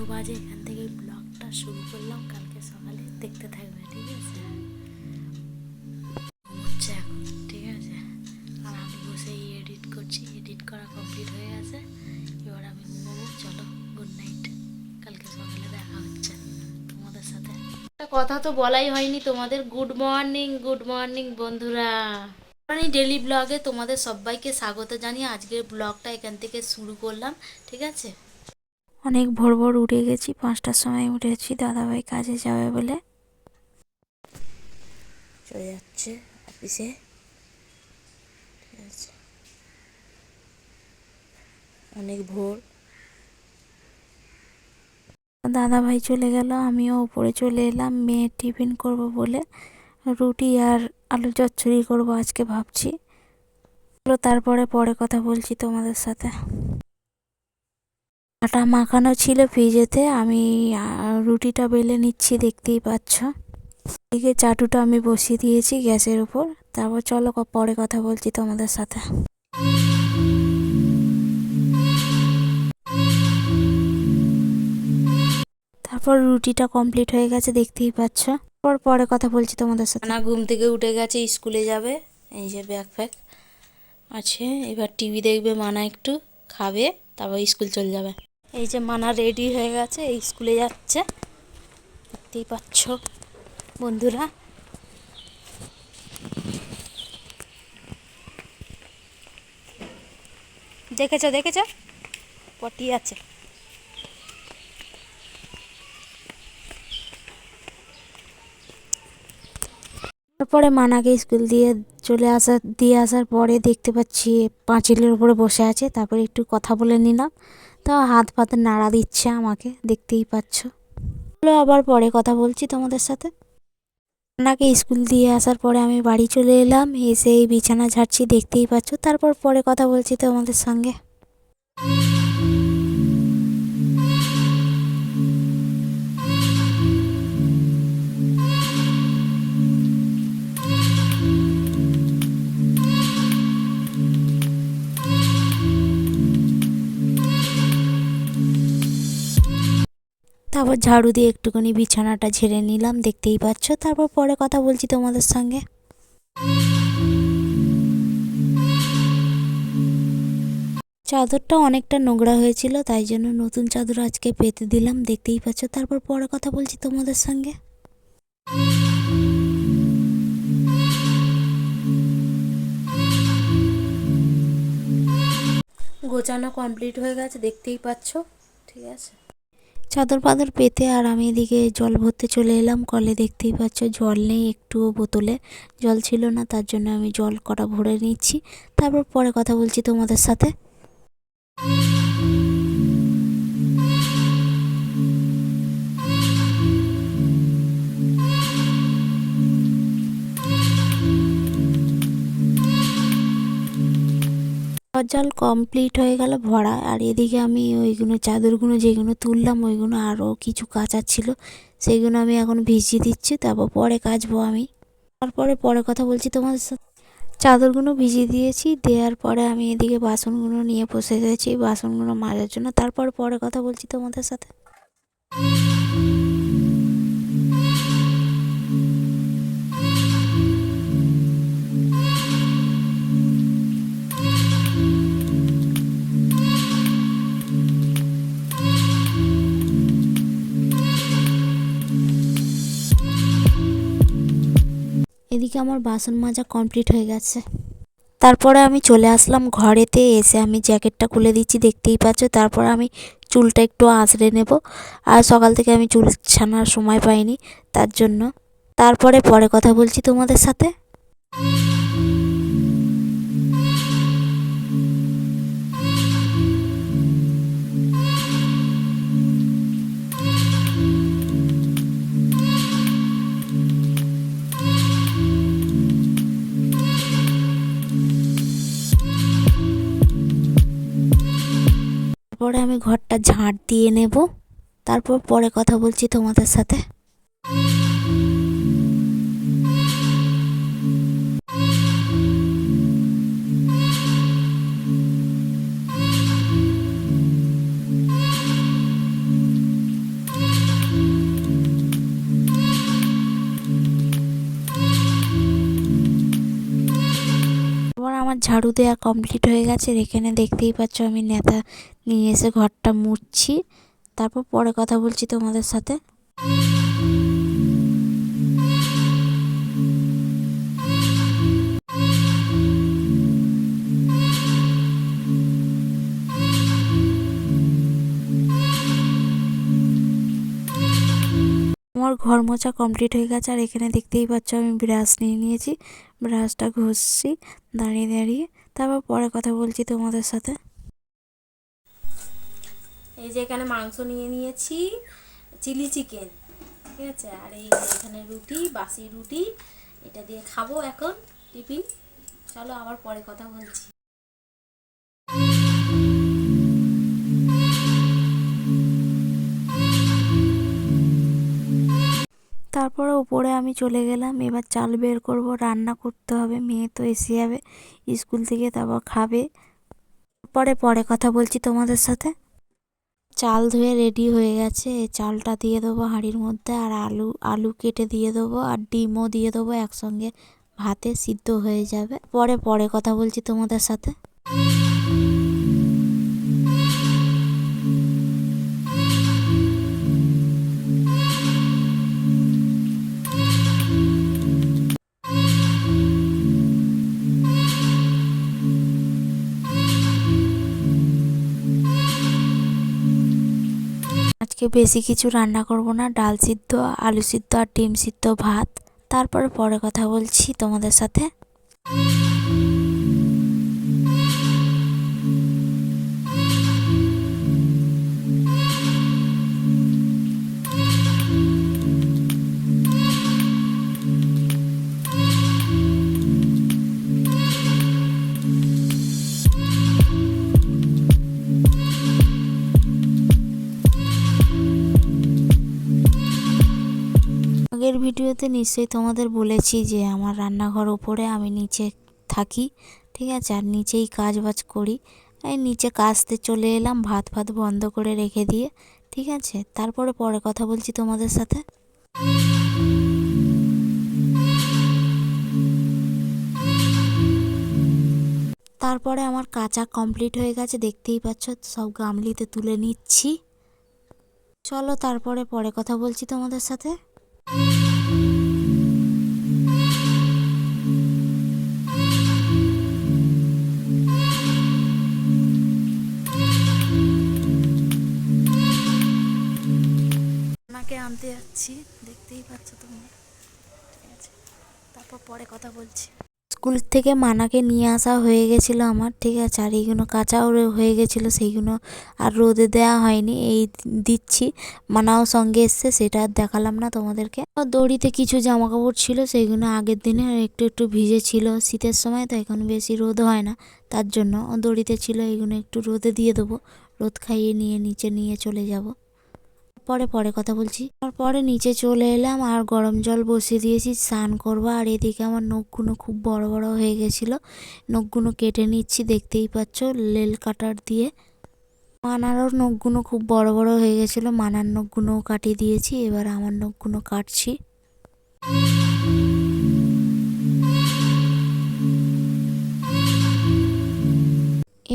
দুটো বাজে, এখান থেকে ব্লগটা শুরু করলাম। কালকে সকালে দেখতে থাকবে, ঠিক আছে? হচ্ছে এখন, ঠিক আছে? আর আমি বসে এডিট করছি এডিট করা কমপ্লিট হয়ে গেছে। এবার আমি ঘুমাবো, চলো গুড নাইট কালকে সকালে দেখা হচ্ছে তোমাদের সাথে। একটা কথা তো বলাই হয়নি তোমাদের গুড মর্নিং গুড মর্নিং বন্ধুরা। আমি ডেলি ব্লগে তোমাদের সবাইকে স্বাগত জানিয়ে আজকের ব্লগটা এখান থেকে শুরু করলাম, ঠিক আছে? অনেক ভোর ভোর উঠে গেছি পাঁচটার সময় উঠেছি দাদাভাই কাজে যাবে বলে। চলে যাচ্ছে অফিসে অনেক ভোর। দাদাভাই চলে গেল আমিও উপরে চলে এলাম মেয়ের টিফিন করব বলে। রুটি আর আলু চচ্চড়ি করব আজকে ভাবছি। তারপরে পরে কথা বলছি তোমাদের সাথে। আটা মাখানো ছিল ফ্রিজেতে, আমি রুটিটা বেলে নিচ্ছি, দেখতেই পাচ্ছ। এদিকে চাটুটা আমি বসিয়ে দিয়েছি গ্যাসের উপর তারপর চলো পরে কথা বলছি তোমাদের সাথে। তারপর রুটিটা কমপ্লিট হয়ে গেছে, দেখতেই পাচ্ছ। পর পরে কথা বলছি তোমাদের সাথে। না ঘুম থেকে উঠে গেছে, স্কুলে যাবে। এই যে ব্যাগ ফ্যাগ আছে, এবার টিভি দেখবে মানা একটু, খাবে, তারপর স্কুল চলে যাবে। এই যে মানা রেডি হয়ে গেছে, এই স্কুলে যাচ্ছে। দেখতেই পাচ্ছ বন্ধুরা। দেখেছ দেখেছ? পটি আছে। তারপরে মানাকে স্কুল দিয়ে চলে আসা, দিয়ে আসার পরে দেখতে পাচ্ছি পাঁচিলের উপরে বসে আছে। তারপরে একটু কথা বলে নিলাম। তাও হাত পাতে নাড়া দিচ্ছে আমাকে, দেখতেই পাচ্ছ। চলো আবার পরে কথা বলছি তোমাদের সাথে। নাকে স্কুল দিয়ে আসার পরে আমি বাড়ি চলে এলাম, এসে এই বিছানা ঝাড়ছি, দেখতেই পাচ্ছ। তারপর পরে কথা বলছি তোমাদের সঙ্গে। তারপর ঝাড়ু দিয়ে একটুখানি বিছানাটা ঝেড়ে নিলাম, দেখতেই পাচ্ছ। তারপর পরে কথা বলছি তোমাদের সঙ্গে। চাদরটা অনেকটা নোংরা হয়েছিল, তাই জন্য নতুন চাদর আজকে পেতে দিলাম, দেখতেই পাচ্ছ। তারপর পরে কথা বলছি তোমাদের সঙ্গে। গোছানো কমপ্লিট হয়ে গেছে, দেখতেই পাচ্ছ। ঠিক আছে। চাদর পাদর পেতে আর আমি এদিকে জল ভরতে চলে এলাম। কলে দেখতেই পাচ্ছ জল নেই একটুও বোতলে। জল ছিল না, তার জন্য আমি জল কটা ভরে নিচ্ছি। তারপর পরে কথা বলছি তোমাদের সাথে। খাওয়ার জল কমপ্লিট হয়ে গেল ভরা। আর এদিকে আমি ওইগুলো চাদরগুলো যেগুলো তুললাম, ওইগুলো আরও কিছু কাচার ছিল সেইগুলো আমি এখন ভিজিয়ে দিচ্ছি, তারপর পরে কাচবো আমি। তারপরে পরে কথা বলছি তোমাদের সাথে। চাদরগুলো ভিজিয়ে দিয়েছি, দেওয়ার পরে আমি এদিকে বাসনগুলো নিয়ে বসে গেছি, বাসনগুলো মাজার জন্য। তারপর পরে কথা বলছি তোমাদের সাথে। এদিকে আমার বাসন মাজা কমপ্লিট হয়ে গেছে। তারপরে আমি চলে আসলাম ঘরেতে, এসে আমি জ্যাকেটটা খুলে দিচ্ছি, দেখতেই পাচ্ছ। তারপর আমি চুলটা একটু আঁচড়ে নেব। আর সকাল থেকে আমি চুল ছানার সময় পাইনি, তার জন্য। তারপরে পরে কথা বলছি তোমাদের সাথে। তারপরে আমি ঘরটা ঝাঁট দিয়ে নেব। তারপর পরে কথা বলছি তোমাদের সাথে। আমার ঝাড়ু দেওয়া কমপ্লিট হয়ে গেছে। এখানে দেখতেই পাচ্ছ আমি নেতা নিয়ে এসে ঘরটা মুছছি। তারপর পরে কথা বলছি তোমাদের সাথে। আমার ঘর মোছা কমপ্লিট হয়ে গেছে। আর এখানে দেখতেই পাচ্ছ আমি ব্রাশ নিয়ে নিয়েছি। ব্রাশটা ঘষছি, দাঁড়িয়ে দাঁড়িয়ে। তারপর পরে কথা বলছি তোমাদের সাথে। এই যে এখানে মাংস নিয়ে নিয়েছি, চিলি চিকেন, ঠিক আছে? আর এই এখানে রুটি, বাসি রুটি, এটা দিয়ে খাব এখন, টিফিন। চলো আবার পরে কথা বলছি। তারপরে উপরে আমি চলে গেলাম। এবার চাল বের করব, রান্না করতে হবে, মেয়ে তো এসে যাবে, স্কুল থেকে তারপর খাবে। পরে পরে কথা বলছি তোমাদের সাথে। চাল ধুয়ে রেডি হয়ে গেছে চালটা দিয়ে দেবো হাঁড়ির মধ্যে, আর আলু আলু কেটে দিয়ে দেবো, আর ডিমও দিয়ে দেবো একসঙ্গে। ভাতে সিদ্ধ হয়ে যাবে। পরে পরে কথা বলছি তোমাদের সাথে। আজকে বেশি কিছু রান্না করব না, ডাল সিদ্ধ, আলু সিদ্ধ আর ডিম সিদ্ধ ভাত। তারপর পরে কথা বলছি তোমাদের সাথে। ভিডিওতে নিশ্চয়ই তোমাদের বলেছি যে আমার রান্নাঘর ওপরে আমি নিচে থাকি, ঠিক আছে? আর নিচেই কাজ বাজ করি। এই নিচে কাজতে চলে এলাম, ভাত ভাত বন্ধ করে রেখে দিয়ে, ঠিক আছে? তারপরে পরে কথা বলছি তোমাদের সাথে। তারপরে আমার কাঁচা কমপ্লিট হয়ে গেছে, দেখতেই পাচ্ছ, সব গামলিতে তুলে নিচ্ছি। চলো তারপরে পরে কথা বলছি তোমাদের সাথে। আনতে যাচ্ছি, দেখতেই পাচ্ছ তোমরা। ঠিক আছে, তারপর পরে কথা বলছি। স্কুল থেকে মানাকে নিয়ে আসা হয়ে গেছিল আমার, ঠিক আছে, আর এইগুলো কাঁচাও হয়ে গেছিল, সেইগুলো আর রোদে দেওয়া হয়নি, এই দিচ্ছি। মানাও সঙ্গে এসছে, সেটা আর দেখালাম না তোমাদেরকে। দড়িতে কিছু জামা কাপড় ছিল সেইগুলো আগের দিনে একটু একটু ভিজে ছিল শীতের সময়, তো এখন বেশি রোদ হয় না, তার জন্য দড়িতে ছিল এইগুলো একটু রোদে দিয়ে দেবো। রোদ খাইয়ে নিয়ে নিচে নিয়ে চলে যাব। পরে পরে কথা বলছি। তারপরে নিচে চলে এলাম আর গরম জল বসিয়ে দিয়েছি, স্নান করব। আর এদিকে আমার নখগুলো খুব বড় বড় হয়ে গেছিল। নখগুলো কেটে নিচ্ছি, দেখতেই পাচ্ছ লেল কাটার দিয়ে। মানারও নখগুলো খুব বড় বড় হয়ে গেছিল, মানার নখগুলোও কাটিয়ে দিয়েছি, এবার আমার নখগুলো কাটছি।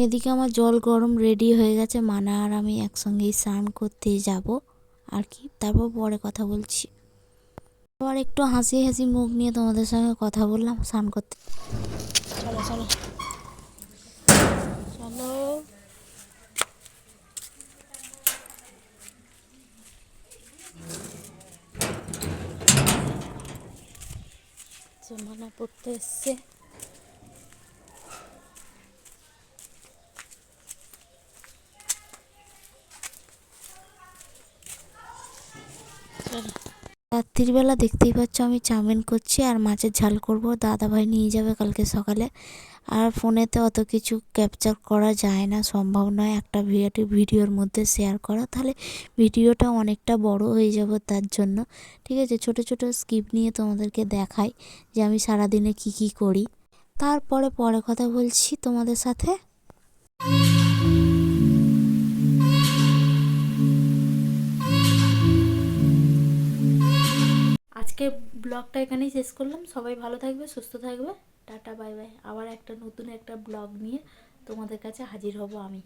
এদিকে আমার জল গরম রেডি হয়ে গেছে, মানা আর আমি একসঙ্গেই স্নান করতে যাব। আর কি? তারপর পরে কথা বলছি। আবার একটু হাসি হাসি মুখ নিয়ে তোমাদের সঙ্গে কথা বললাম, স্নান করতে। চলো চলো। চলো। মানা পড়তে এসছে। রাত্রিবেলা দেখতেই পাচ্ছ আমি চাউমিন করছি আর মাছের ঝাল করব। দাদা ভাই নিয়ে যাবে কালকে সকালে। আর ফোনেতে অত কিছু ক্যাপচার করা যায় না, সম্ভব নয় একটা ভিডিও ভিডিওর মধ্যে শেয়ার করা। তাহলে ভিডিওটা অনেকটা বড় হয়ে যাবে তার জন্য। ঠিক আছে, ছোট ছোট স্কিপ নিয়ে তোমাদেরকে দেখাই যে আমি সারাদিনে কি কি করি। তারপরে পরে কথা বলছি তোমাদের সাথে। ব্লগটা এখানেই শেষ করলাম। সবাই ভালো থাকবে, সুস্থ থাকবে। Tata, bye bye. আবার একটা নতুন একটা ব্লগ নিয়ে তোমাদের কাছে হাজির হব আমি।